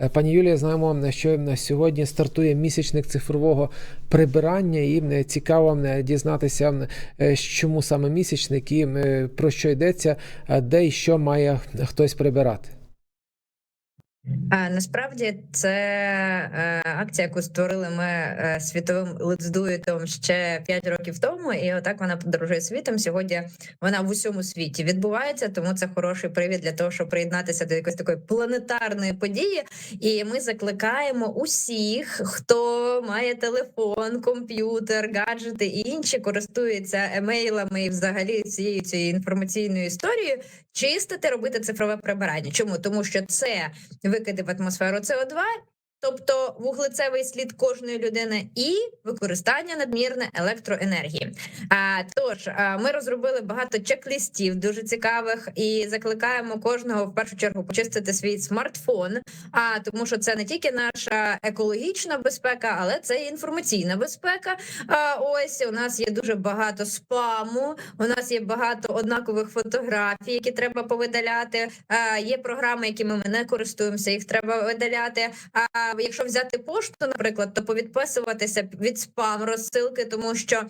Е, Пані Юлія, знаємо, що сьогодні стартує місячник цифрового прибирання, і е, цікаво е, дізнатися, чому саме місячник і про що йдеться, де і що має хтось прибирати. Насправді це е, акція, яку створили ми е, світовим лецдуєтом ще 5 років тому, і отак вона подорожує світом. Сьогодні вона в усьому світі відбувається, тому це хороший привід для того, щоб приєднатися до якоїсь такої планетарної події. І ми закликаємо усіх, хто має телефон, комп'ютер, гаджети і інші, користується емейлами і взагалі цією цією інформаційною історією, чистити, робити цифрове прибирання. Чому тому, що це викиди в атмосферу СО2, тобто вуглецевий слід кожної людини, і використання надмірне електроенергії. А тож ми розробили багато чек-листів, дуже цікавих, і закликаємо кожного в першу чергу почистити свій смартфон. А тому, що це не тільки наша екологічна безпека, але це і інформаційна безпека. А, ось у нас є дуже багато спаму. У нас є багато однакових фотографій, які треба повидаляти. А, є програми, якими ми не користуємося, їх треба видаляти. А якщо взяти пошту, наприклад, то повідписуватися від спам розсилки, тому що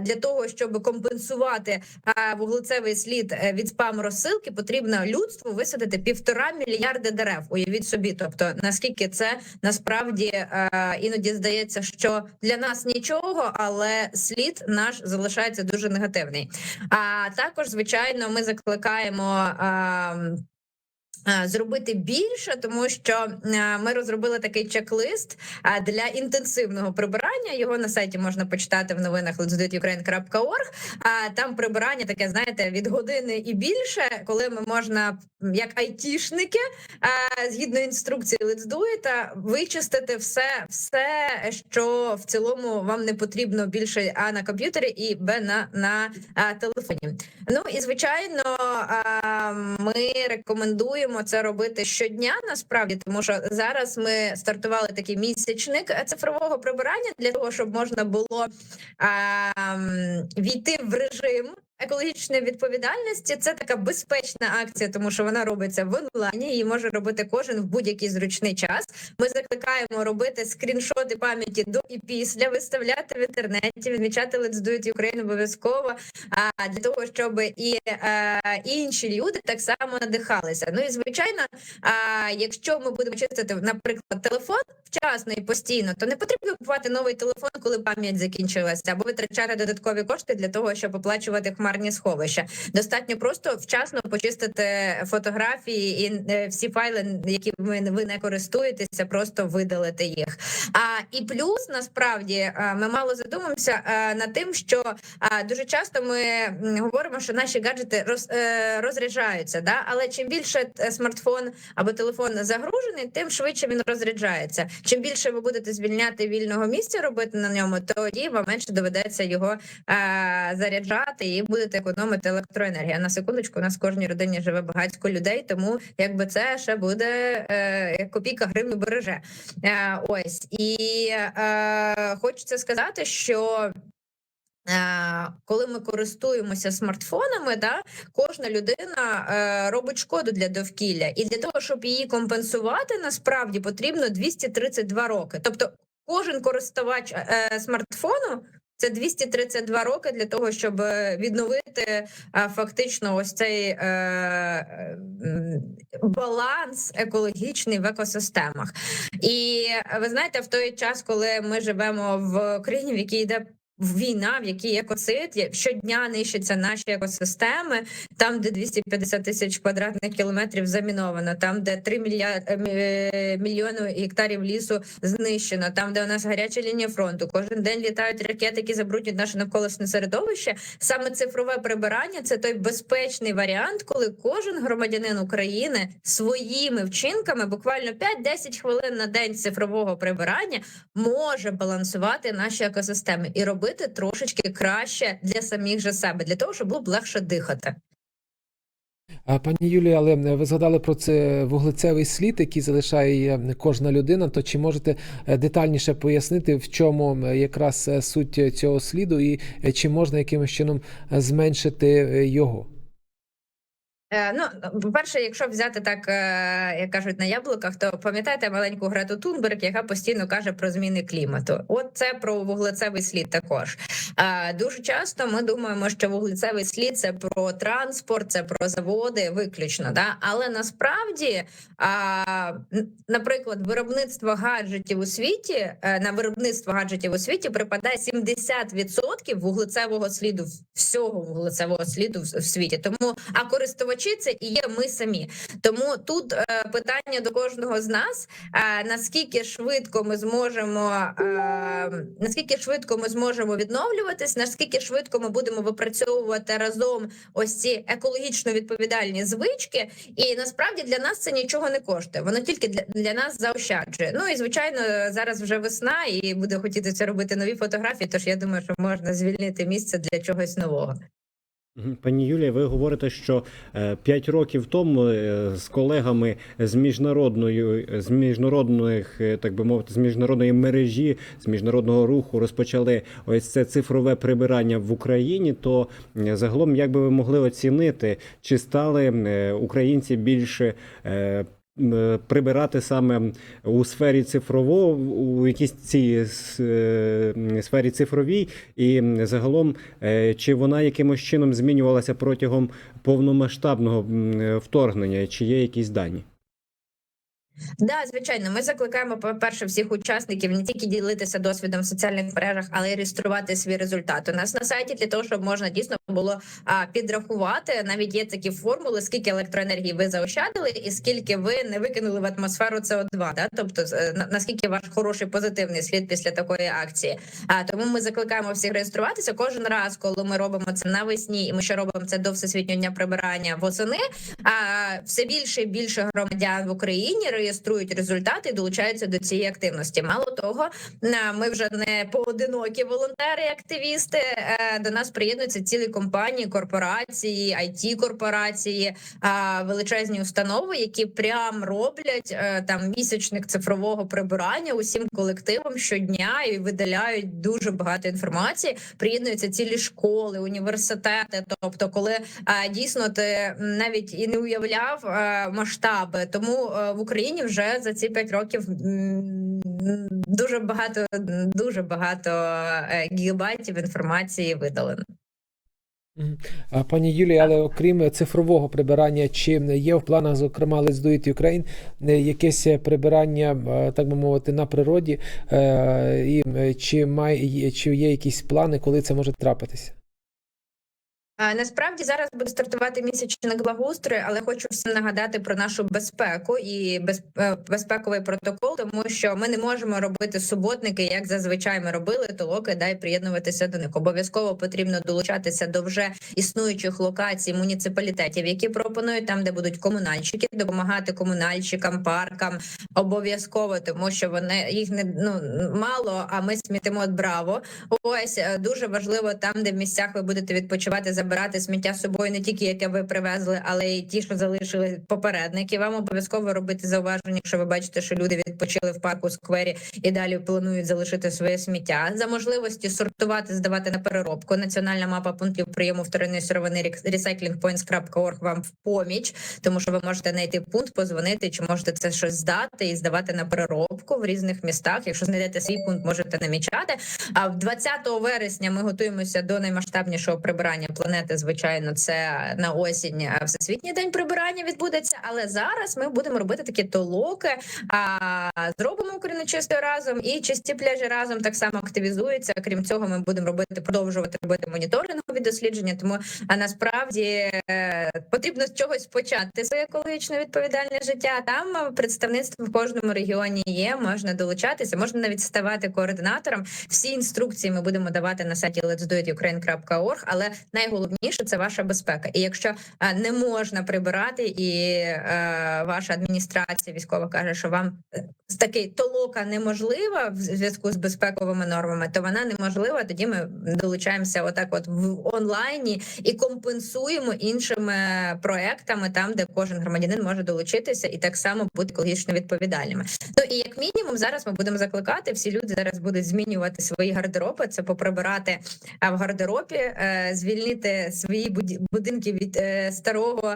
для того, щоб компенсувати вуглецевий слід е, від спам розсилки, потрібно людству висадити півтора мільярди дерев. Уявіть собі, тобто наскільки це насправді іноді здається, що для нас нічого, але слід наш залишається дуже негативний. А також, звичайно, ми закликаємо. Е, Зробити більше, тому що е, ми розробили такий чек-лист е, для інтенсивного прибирання. Його на сайті можна почитати в новинах let'sdoitukraine.org. Там прибирання таке, знаєте, від години і більше, коли ми можна, як айтішники, згідно інструкції Let's Do вичистити все, все, що в цілому вам не потрібно більше а на комп'ютері і б на, на телефоні. Ну і звичайно, ми рекомендуємо це робити щодня. Насправді, тому що зараз ми стартували такий місячник цифрового прибирання для того, щоб можна було а, війти в режим. Екологічної відповідальності це така безпечна акція, тому що вона робиться в онлайні. Її може робити кожен в будь-який зручний час. Ми закликаємо робити скріншоти пам'яті до і після, виставляти в інтернеті, відмічати Let's Do It Ukraine обов'язково. А для того, щоб і е, інші люди так само надихалися. Ну і звичайно, а якщо ми будемо чистити, наприклад, телефон вчасно і постійно, то не потрібно купувати новий телефон, коли пам'ять закінчилася, або витрачати додаткові кошти для того, щоб оплачувати хмарні сховища. Достатньо просто вчасно почистити фотографії і е, всі файли, які ви, ви не користуєтеся, просто видалити їх. А і плюс насправді е, ми мало задумаємося е, над тим, що дуже часто ми говоримо, що наші гаджети роз, розряджаються. Да? Але чим більше смартфон або телефон загружений, тим швидше він розряджається. Чим більше ви будете звільняти вільного місця робити на ньому, тоді вам менше доведеться його заряджати і будете економити електроенергію. На секундочку, у нас в кожній родині живе багатько людей, тому якби це ще буде е, копійка гривню береже. Е, ось і е, хочеться сказати, що. Е, Коли ми користуємося смартфонами, да, кожна людина е, робить шкоду для довкілля, і для того, щоб її компенсувати, насправді потрібно 232 роки. Тобто, кожен користувач е, смартфону це 232 роки для того, щоб е, відновити е, фактично ось цей е, баланс екологічний в екосистемах. І ви знаєте, в той час, коли ми живемо в країні, в якій йде Війна, в якій екоцид є- щодня нищаться наші екосистеми, там, де 250 тисяч квадратних кілометрів заміновано, там, де 3 мілья... е, е, мільйони гектарів лісу знищено, там, де у нас гаряча лінія фронту, кожен день літають ракети, які забруднюють наше навколишнє середовище. Саме цифрове прибирання це той безпечний варіант, коли кожен громадянин України своїми вчинками, буквально 5-10 хвилин на день цифрового прибирання, може балансувати наші екосистеми і робити трошечки краще для самих же себе, для того, щоб було б легше дихати. Пані Юлія, але е, ви згадали про це вуглецевий слід, який залишає е, кожна людина. То чи можете е, детальніше пояснити, в чому якраз суть цього сліду, і чи можна якимось чином зменшити його? Е, Ну, по-перше, якщо взяти так, е, як кажуть на яблуках, то пам'ятаєте маленьку Грету Тунберг, яка постійно каже про зміни клімату. От це про вуглецевий слід також. Дуже часто ми думаємо, що вуглецевий слід це про транспорт, це про заводи, виключно. Да? Але насправді, наприклад, виробництво гаджетів у світі е, на виробництво гаджетів у світі припадає 70% вуглецевого сліду всього вуглецевого сліду в, світі. Тому а користувачі це і є ми самі. Тому тут е, питання до кожного з нас: е, наскільки швидко ми зможемо, е, наскільки швидко ми зможемо відновлюватись, наскільки швидко ми будемо випрацьовувати разом ось ці екологічно відповідальні звички, і насправді для нас це нічого не коштує. Воно тільки для, для нас заощаджує. Ну і звичайно, зараз вже весна, і буде хотітися робити нові фотографії. Тож я думаю, що можна звільнити місце для чогось нового. Пані Юлія, ви говорите, що 5 років тому е, з колегами з міжнародної з міжнародних, е, так би мовити, з міжнародної мережі, з міжнародного руху розпочали ось це цифрове прибирання в Україні. То е, загалом, як би ви могли оцінити, чи стали е, українці більше е, е, прибирати саме у сфері цифрово, у якійсь цій е, сфері цифровій, і загалом Е, Чи вона якимось чином змінювалася протягом повномасштабного е, вторгнення? Чи є якісь дані? Да, звичайно, ми закликаємо по перше всіх учасників не тільки ділитися досвідом в соціальних мережах, але й реєструвати свій результат. У нас на сайті для того, щоб можна дійсно було а, підрахувати. Навіть є такі формули, скільки електроенергії ви заощадили, і скільки ви не викинули в атмосферу СО2, Да? Тобто на- наскільки ваш хороший позитивний слід після такої акції. А тому ми закликаємо всіх реєструватися кожен раз, коли ми робимо це навесні, і ми ще робимо це до всесвітнього дня прибирання восени. А все більше і більше громадян в Україні реєструють результати і долучаються до цієї активності. Мало того, ми вже не поодинокі волонтери, активісти. Е, До нас приєднуються цілі компанії, корпорації, it корпорації, а, величезні установи, які прям роблять е, там місячник цифрового прибирання усім колективам щодня і видаляють дуже багато інформації. Приєднуються цілі школи, університети. Тобто, коли дійсно ти навіть і не уявляв е, масштаби. Тому е, в Україні вже за ці п'ять років дуже багато, дуже багато е, гігабайтів інформації видалено. Пані Юлії, але окрім цифрового прибирання, чи є в планах, зокрема, Let's Do It Ukraine, е, якесь прибирання, е, так би мовити, на природі, і чи має чи є якісь плани, коли це може трапитися? Насправді зараз буде стартувати місячник благоустрою, але хочу всім нагадати про нашу безпеку і е, безпековий протокол, тому що ми не можемо робити суботники, як зазвичай ми робили, толоки дай приєднуватися до них. Обов'язково потрібно долучатися до вже існуючих локацій муніципалітетів, які пропонують там, де будуть комунальщики, допомагати комунальщикам, паркам. Обов'язково, тому що вони їх не ну мало. А ми смітимо от браво. Ось е, дуже важливо там, де в місцях ви будете відпочивати, забирати сміття з собою, не тільки яке ви привезли, але й ті, що залишили попередники. Вам обов'язково робити зауваження, якщо ви бачите, що люди відпочили в парку сквері і далі планують залишити своє сміття. За можливості сортувати, здавати на переробку. Національна мапа пунктів прийому вторинної сировини recyclingpoints.org вам в поміч, тому що ви можете знайти пункт, позвонити, чи можете це щось здати і здавати на переробку в різних містах. Якщо знайдете свій пункт, можете намічати. А 20 вересня ми готуємося до наймасштабнішого прибирання планети. Звичайно, це на осінь всесвітній день прибирання відбудеться. Але зараз ми будемо робити такі толоки. А зробимо Україну чистою разом і чисті пляжі разом так само активізуються. Крім цього, ми будемо робити продовжувати робити моніторингові дослідження. Тому а насправді е, потрібно з чогось почати своє екологічно відповідальне життя. Там е, представництво в кожному регіоні є. Можна долучатися, можна навіть ставати координатором. Всі інструкції ми будемо давати на сайті let'sdoitukraine.org, але найголовніше це ваша безпека. І якщо е, не можна прибирати, і е, ваша адміністрація військова каже, що вам е, такий толока неможлива в зв'язку з безпековими нормами, то вона неможлива. Тоді ми долучаємося отак, от в онлайні і компенсуємо іншими проектами, там де кожен громадянин може долучитися і так само бути екологічно відповідальними. Ну і як мінімум, зараз ми будемо закликати. Всі люди зараз будуть змінювати свої гардероби. Це поприбирати в гардеробі, е, звільнити свої буді- будинки від е, старого,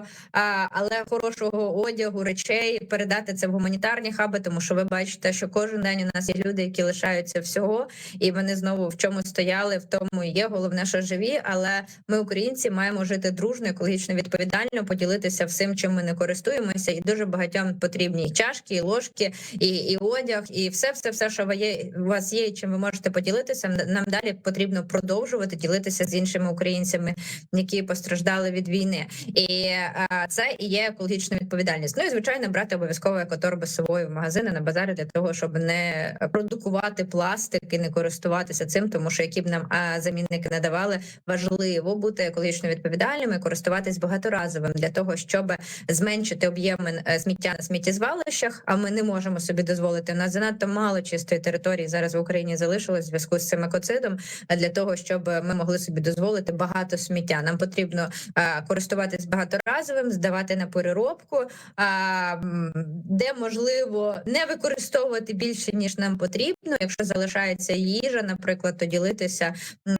але хорошого одягу, речей, передати це в гуманітарні хаби, тому що ви бачите, що кожен день у нас є люди, які лишаються всього, і вони знову в чому стояли, в тому і є. Головне, що живі. Але ми, українці, маємо жити дружно, екологічно відповідально, поділитися всім, чим ми не користуємося, і дуже багатьом потрібні і чашки, і ложки, і, і одяг, і все, все, все, що ви є, у вас є, чим ви можете поділитися. Нам далі потрібно продовжувати ділитися з іншими українцями, які постраждали від війни. І а, це і є екологічна відповідальність. Ну і звичайно, брати обов'язково екоторби з собою в магазини на базари для того, щоб не продукувати пластик і не користуватися цим, тому що які б нам замінники не давали, важливо бути екологічно відповідальними, користуватись багаторазовим для того, щоб зменшити об'єми е, сміття на сміттєзвалищах. А ми не можемо собі дозволити. У нас занадто мало чистої території зараз в Україні залишилось в зв'язку з цим екоцидом. Для того, щоб ми могли собі дозволити багато сміття, нам потрібно е, користуватись багаторазовим, здавати на переробку, а, де можливо не використовувати більше ніж нам потрібно. Якщо залишається їжа, наприклад, то ділитися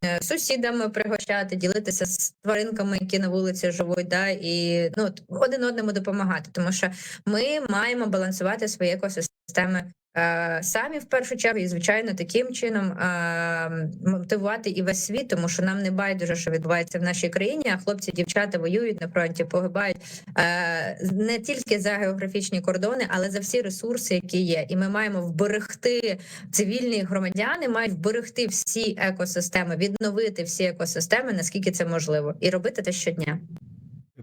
е, сусідами, пригощати, ділитися з тваринками, які на вулиці живуть, да і ну один одному допомагати, тому що ми маємо балансувати свої екосистеми. Е, Самі в першу чергу, і звичайно, таким чином е, мотивувати і весь світ, тому що нам не байдуже, що відбувається в нашій країні. А хлопці, дівчата воюють на фронті, погибають е, не тільки за географічні кордони, але за всі ресурси, які є. І ми маємо вберегти цивільні громадяни, мають вберегти всі екосистеми, відновити всі екосистеми, наскільки це можливо, і робити це щодня.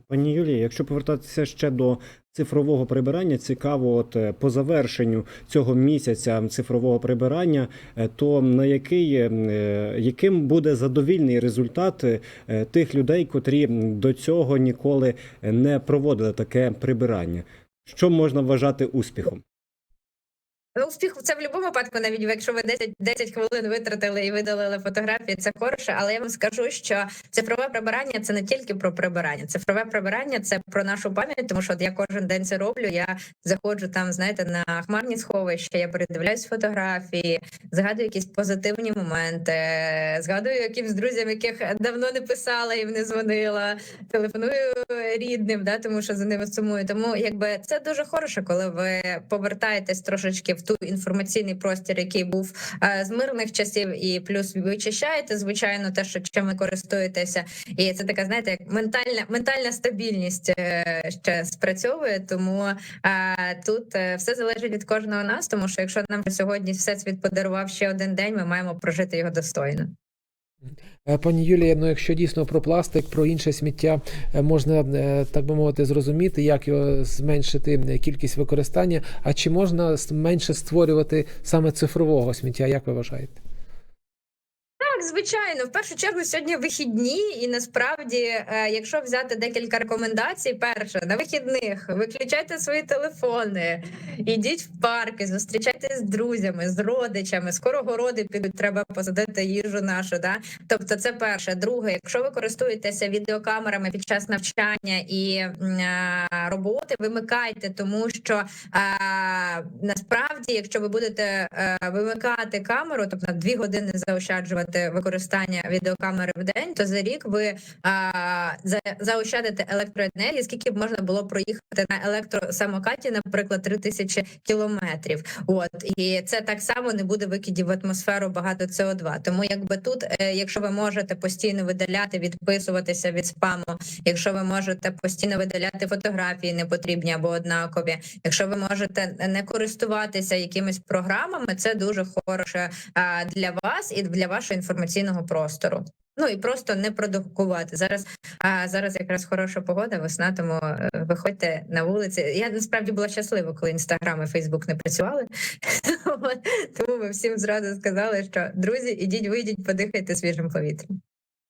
Пані Юлія, якщо повертатися ще до цифрового прибирання, цікаво, от е, по завершенню цього місяця цифрового прибирання, е, то на який е, яким буде задовільний результат тих людей, котрі до цього ніколи не проводили таке прибирання? Що можна вважати успіхом? Ну, Успіх це в будь-якому випадку, навіть якщо ви 10, 10 хвилин витратили і видалили фотографії, це хороше. Але я вам скажу, що цифрове прибирання це не тільки про прибирання. Цифрове прибирання це про нашу пам'ять, тому що от я кожен день це роблю. Я заходжу там, знаєте, на хмарні сховища, я передивляюсь фотографії, згадую якісь позитивні моменти, згадую якимсь друзям, яких давно не писала і не дзвонила, телефоную рідним, да, тому що за ними сумую. Тому якби це дуже хороше, коли ви повертаєтесь трошечки в ту інформаційний простір, який був е, з мирних часів, і плюс вичищаєте, звичайно, те, що чим ви користуєтеся, і це така, знаєте, як ментальна ментальна стабільність е, ще спрацьовує. Тому е, тут все залежить від кожного нас, тому що якщо нам сьогодні всесвіт подарував ще один день, ми маємо прожити його достойно. Е, Пані Юлія, ну якщо дійсно про пластик, про інше сміття е, можна е, так би мовити зрозуміти, як його зменшити кількість використання, а чи можна менше створювати саме цифрового сміття, як ви вважаєте? Звичайно, в першу чергу сьогодні вихідні, і насправді, е, якщо взяти декілька рекомендацій, перше на вихідних виключайте свої телефони, ідіть в парки, зустрічайтесь з друзями, з родичами. Скоро городи підуть, треба посадити їжу нашу. Да? Тобто, це перше. Друге, якщо ви користуєтеся відеокамерами під час навчання і е, роботи, вимикайте, тому що е, насправді, якщо ви будете вимикати камеру, тобто на дві години заощаджувати використання відеокамери в день, то за рік ви а, за, заощадите електроенергії, скільки б можна було проїхати на електросамокаті, наприклад, 3000 кілометрів. От і це так само не буде викидів в атмосферу багато СО2. Тому якби тут, е, якщо ви можете постійно видаляти, відписуватися від спаму, якщо ви можете постійно видаляти фотографії непотрібні або однакові, якщо ви можете не користуватися якимись програмами, це дуже хороше для вас і для вашого інформаційного простору. Ну і просто не продукувати зараз. А зараз якраз хороша погода, весна, тому е, виходьте на вулиці. Я насправді була щаслива, коли інстаграм і Фейсбук не працювали. Тому ми всім зразу сказали, що друзі, ідіть, вийдіть, подихайте свіжим повітрям.